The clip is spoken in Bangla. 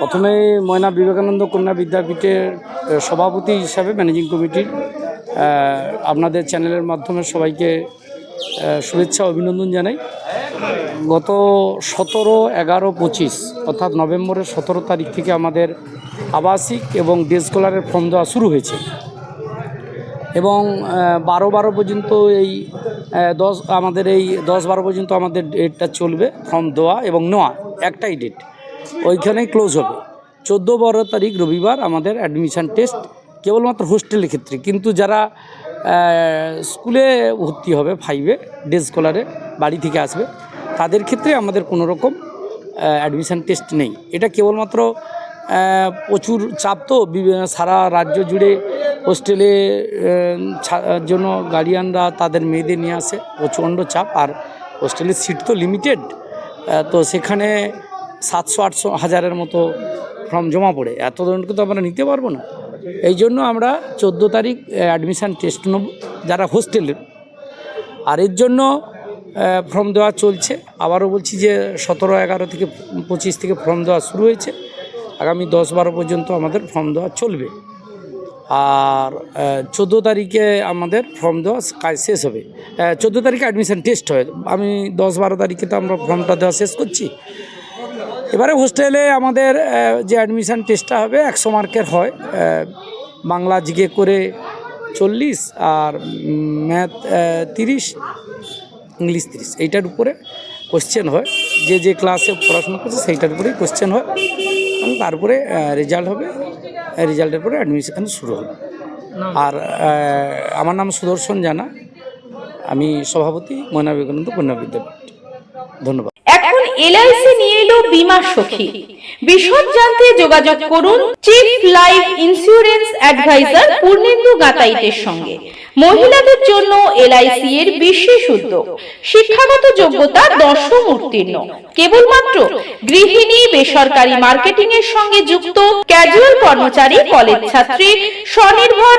প্রথমে ময়না বিবেকানন্দ কন্যা বিদ্যাপীঠের সভাপতি হিসাবে ম্যানেজিং কমিটির আপনাদের চ্যানেলের মাধ্যমে সবাইকে শুভেচ্ছা, অভিনন্দন জানাই। গত সতেরো, এগারো, পঁচিশ, অর্থাৎ নভেম্বরের সতেরো তারিখ থেকে আমাদের আবাসিক এবং ডে স্কলারের ফর্ম দেওয়া শুরু হয়েছে। এবং বারো বারো পর্যন্ত এই দশ, আমাদের এই দশ, বারো পর্যন্ত আমাদের ডেটটা চলবে, ফর্ম দেওয়া এবং নেওয়া, একটাই ডেট। ওইখানেই ক্লোজ হবে। চোদ্দ বারো তারিখ রবিবার আমাদের অ্যাডমিশান টেস্ট কেবলমাত্র হোস্টেলের ক্ষেত্রে। কিন্তু যারা স্কুলে ভর্তি হবে ফাইভে ডে স্কলারে বাড়ি থেকে আসবে, তাদের ক্ষেত্রে আমাদের কোনো রকম অ্যাডমিশান টেস্ট নেই। এটা কেবলমাত্র প্রচুর চাপ তো সারা রাজ্য জুড়ে হোস্টেলে জন্য গার্ডিয়ানরা তাদের মেয়েদের নিয়ে আসে, প্রচণ্ড চাপ। আর হোস্টেলের সিট তো লিমিটেড তো সেখানে সাতশো, আটশো, হাজারের মতো ফর্ম জমা পড়ে। এত জনকে তো আমরা নিতে পারব না। এই জন্য আমরা চোদ্দ তারিখ অ্যাডমিশান টেস্ট নেব যারা হোস্টেলের আর এর জন্য ফর্ম দেওয়া চলছে। আবারও বলছি যে সতেরো, এগারো থেকে পঁচিশ থেকে ফর্ম দেওয়া শুরু হয়েছে। আগামী দশ, বারো পর্যন্ত আমাদের ফর্ম দেওয়া চলবে। আর চোদ্দ তারিখে আমাদের ফর্ম দেওয়া কাজ শেষ হবে। চোদ্দ তারিখে অ্যাডমিশান টেস্ট হয়। আমি দশ, বারো তারিখে তো আমরা ফর্মটা দেওয়া শেষ করছি। এবারে হোস্টেলে আমাদের যে অ্যাডমিশান টেস্টটা হবে, একশো মার্কের হয়। বাংলা জিকে করে চল্লিশ আর ম্যাথ তিরিশ, ইংলিশ তিরিশ। এইটার উপরে কোশ্চেন হয়। যে যে ক্লাসে পড়াশোনা করছে, সেইটার উপরেই কোশ্চেন হয়। এবং তারপরে রেজাল্ট হবে। রেজাল্টের পরে অ্যাডমিশন শুরু হবে। আর আমার নাম সুদর্শন জানা। আমি সভাপতি ময়না বিবেকানন্দ কন্যা বিদ্যাপীঠ। ধন্যবাদ। এখন এলআইসি নিয়ে এলো বীমা সখী। বিশদ জানতে যোগাযোগ করুন chief life insurance advisor Purnendu গাতাইতের সঙ্গে। মহিলাদের জন্য এলআইসি এর বিশেষ উদ্যোগ। শিক্ষাগত যোগ্যতা দশম উত্তীর্ণ। কেবলমাত্র গৃহিণী, বেসরকারি মার্কেটিং এর সঙ্গে যুক্ত ক্যাজুয়াল কর্মচারী, কলেজ ছাত্রী, স্বনির্ভর